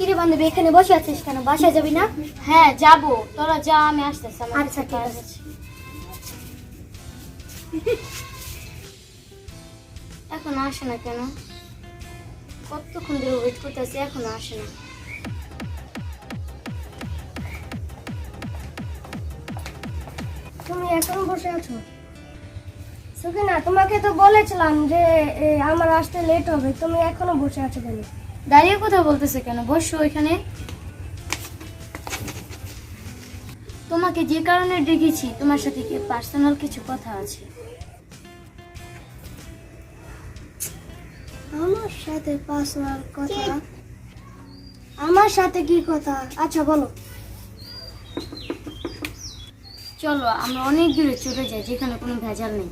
কিরে বান্ধবী এখানে বসে আছিস কেন? বাসায় যাবি না? হ্যাঁ যাব। তোরা যা আমি আসতেছি আচ্ছা ঠিক আছে। এখন আসে না কেন? কতক্ষণ ধরে ওয়েট করতেছি এখনও আসে না। তুমি এখনও বসে আছো? সুকিনা তোমাকে তো বলেছিলাম যে আমার আসতে লেট হবে। তুমি এখনও বসে আছো কেন? দাঁড়িয়ে কথা বলতেছে কেন? বসো ওইখানে তোমাকে যে কারণে ডেকেছি তোমার সাথে কি পার্সোনাল কিছু কথা আছে? আমার সাথে পার্সোনাল কথা? আমার সাথে কি কথা? আচ্ছা বলো। চলো আমরা অনেক দূরে চলে যাই যেখানে কোনো ভেজাল নেই।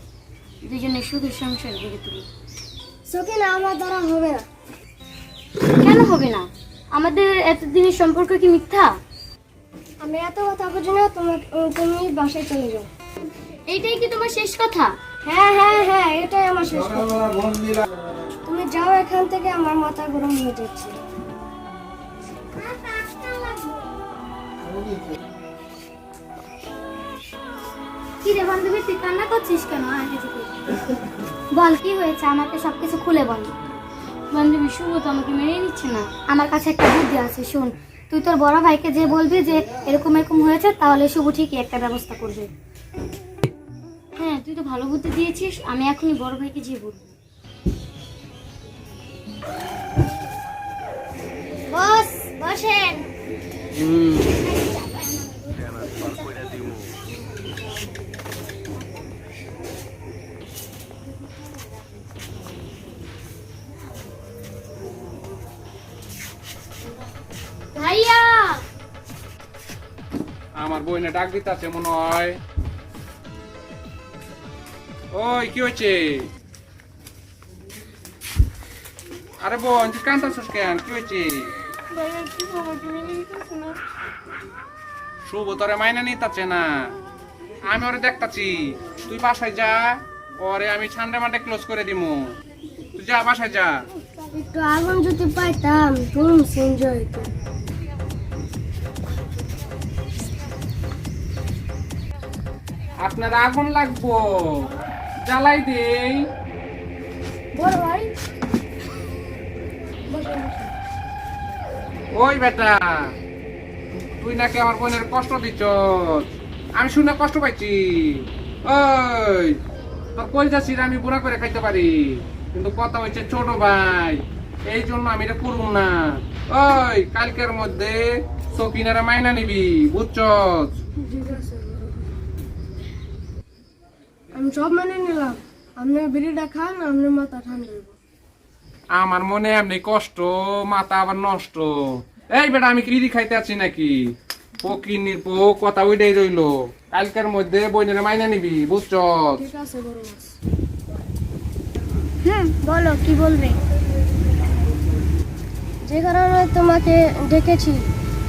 দুজনে শুধু সংসার গড়ে তুলি। সুকিনা আমার দ্বারা হবে না। কেন হবে না? আমাদের এতদিনের সম্পর্ক কি মিথ্যা? আমি এত কথা বুঝি না তুমি বাসায় চলে যাও। এইটাই কি তোমার শেষ কথা? হ্যাঁ হ্যাঁ হ্যাঁ এটাই আমার শেষ কথা। তুমি যাও এখান থেকে আমার মাথা গরম হয়ে যাচ্ছে। কি রে বান্ধবী তুই কান্না করছিস কেন? বল কি হয়েছে? আমাকে সবকিছু খুলে বল। বান্ধবী শুভ তো আমাকে মেনে নিচ্ছে না। আমার কাছে একটা বুদ্ধি আছে শোন। তুই তোর বড় ভাইকে যে বলবি যে এরকম এরকম হয়েছে তাহলে শুভ ঠিকই একটা ব্যবস্থা করবে। হ্যাঁ তুই তো ভালো বুদ্ধি দিয়েছিস আমি এখনই বড় ভাইকে যে বলব। বস বসেন। ভাইয়া আমার বইনে ডাক দিতেছে মনে হয়। ওই কি হয়েছে? আরে বোন তুই কান্তাছিস কেন? কি হয়েছে? শুভ তোরে মাইনে নিতাছে না। আমি ওরে দেখতাছি। তুই বাসায় যা ওরে আমি ঠান্ডা মাঠে ক্লোজ করে দিমু। তুই যা বাসায় যা। একটু আগুন যদি পাইতাম ধুম এনজয় আপনার আগুন লাগবো। জ্বালাই দেই। বড় ভাই। ওই বেটা তুই নাকি আমার বোনের কষ্ট দিচ্ছ। আমি শুনে কষ্ট পাইছি। ওই তোর কই যাচ্ছিস আমি বুড়া করে খাইতে পারি। কিন্তু কথা হচ্ছে ছোট ভাই এই জন্য আমি এটা করব না। ওই কালকের মধ্যে সকিনারা মাইনা নিবি বুঝছস ঠিক আছে আমি সব মেনে নিলাম। আপনি বিড়িটা খান আপনার মাথা ঠান্ডা আমার মনে এমনি কষ্ট মাথা আবার নষ্ট। এই বেটা আমি কি খাইতে আছি নাকি? পকিনির পো কথা ওইটাই রইল। কালকের মধ্যে বইনের মাইনা নিবি বুঝছস ঠিক আছে বড় হুম বলো কি বলবে? যে কারণে তোমাকে ডেকেছি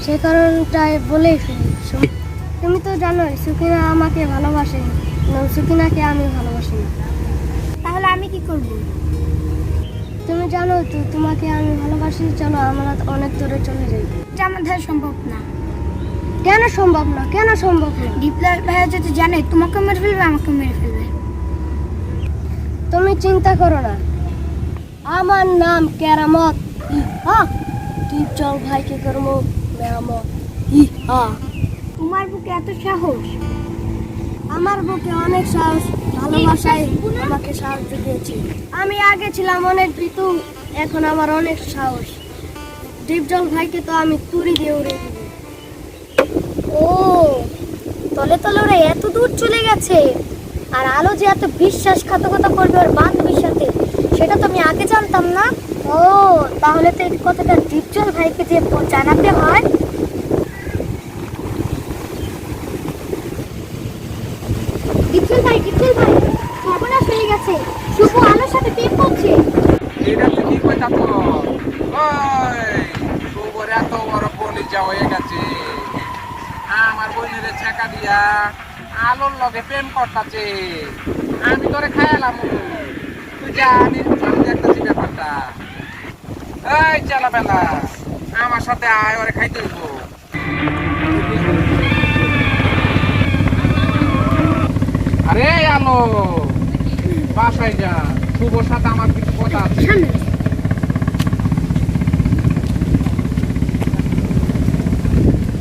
সে কারণটাই বলেই ফেলি তুমি তো জানোই সুকিনা আমাকে ভালোবাসে। না সুকিনাকে আমি ভালোবাসি না। তাহলে আমি কি করব? তুমি জানো তো তোমাকে আমি ভালোবাসি চলো আমরা অনেক দূরে চলে যাই এটা আমার সম্ভব না। কেন সম্ভব না? কেন সম্ভব না? ডিপ্লার ভাইয়া যদি জানে তোমাকে মেরে ফেলবে আমাকে মেরে ফেলবে। তুমি চিন্তা করো না। আমার নাম কেরামত। ইহা। তুই চল ভাইকে করব? মেরামত। ইহা। তোমার বুকে এত সাহস। আমার বুকে অনেক সাহস ভালোবাসায় আমাকে সাহায্য দিয়েছে। আমি আগে ছিলাম অনেক ঋতু এখন আমার অনেক সাহস। ডিপজল ভাইকে তো আমি তুড়ি দিয়ে উড়ে দিব। ও, তলে তলে ওরা এত দূর চলে গেছে। আর আলো যে এত বিশ্বাসঘাতকতা করবে ওর বান্ধবীর সাথে সেটা তো আমি আগে জানতাম না। ও, তাহলে তো এই কথাটা দীপজল ভাইকে যে জানাতে হয় দীপজল ভাই দীপজল ভাই সর্বনাশ হয়ে গেছে শুভ আলোর সাথে প্রেম করছে এটা তুই কি কইতা তো ওই শুভর এত বড় কলিজা হয়ে গেছে। আমার বোনের ছেকা দিয়া আলোর লগে প্রেম করতাছে। আমি তোরে খায়ালাম তুই যা, আমি দেখতাছি ব্যাপারটা। এই চালা বেলা, আমার সাথে আয়, ওরে খাইতে হইব। আরে আলো, বাসায় যা, শুভর সাথে আমার কিছু কথা আছে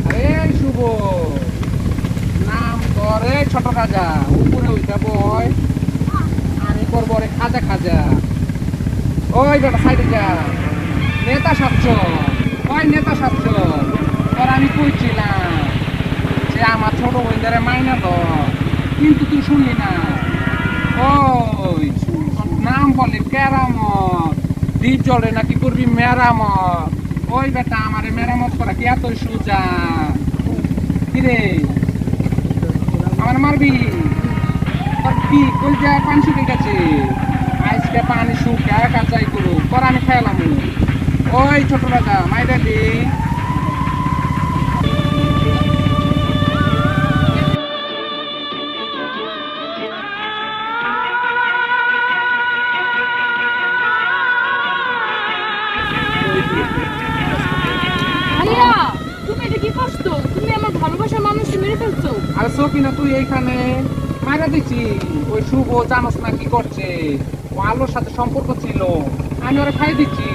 আরে শুভ নাম করে খাজা, উপরে উঠে বয়। আমি করব রে খাজা খাজা। ওই বেটা সাইডে যা। নেতা সাতশ। ওই নেতা সাতশ। তোর আমি কইছিলাম যে আমার ছোট বোনদের মাইনা তো কিন্তু তুই শুনলি না। ওই নাম বলে কেরামত। দ্বীপ জলে নাকি করবি মেরামত। ওই বেটা আমারে মেরামত করা কি এত সোজা? কিরে? আমার মারবি। কি যা পানি শুকে গেছে? আজকে পানি শুকে কাঁচাই করু পর আমি খেলাম ওই ছোট রাজা মাইরে দি ফেলছো আরে তুই এইখানে মাইরা দিচ্ছি ওই শুভ জানোস না কি করছে? ও আলোর সাথে সম্পর্ক ছিল। আমি ওরা খাই দিচ্ছি।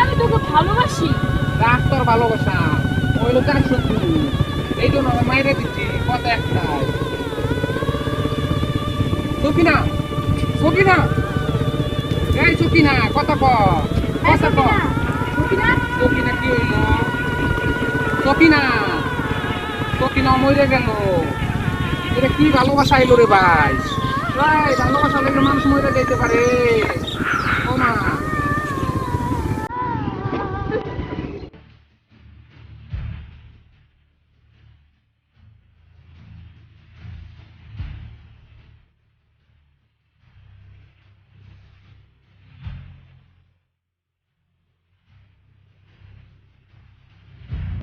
আমি তোকে ভালোবাসি। রাখ তোর ভালোবাসা। ওইলো যাক শত্রু এই জন্য আমি মাইরে দিচ্ছি। কথা একটাই। সকিনা সকিনা। এই সকিনা কথা ক। কথা ক। সকিনা। সকিনা কি হইল? সকিনা। সকিনা মরে গেল। এটা কি ভালোবাসা এলো রে ভাই? ভালোবাসা মানুষ মরে যেতে পারে। ও মা।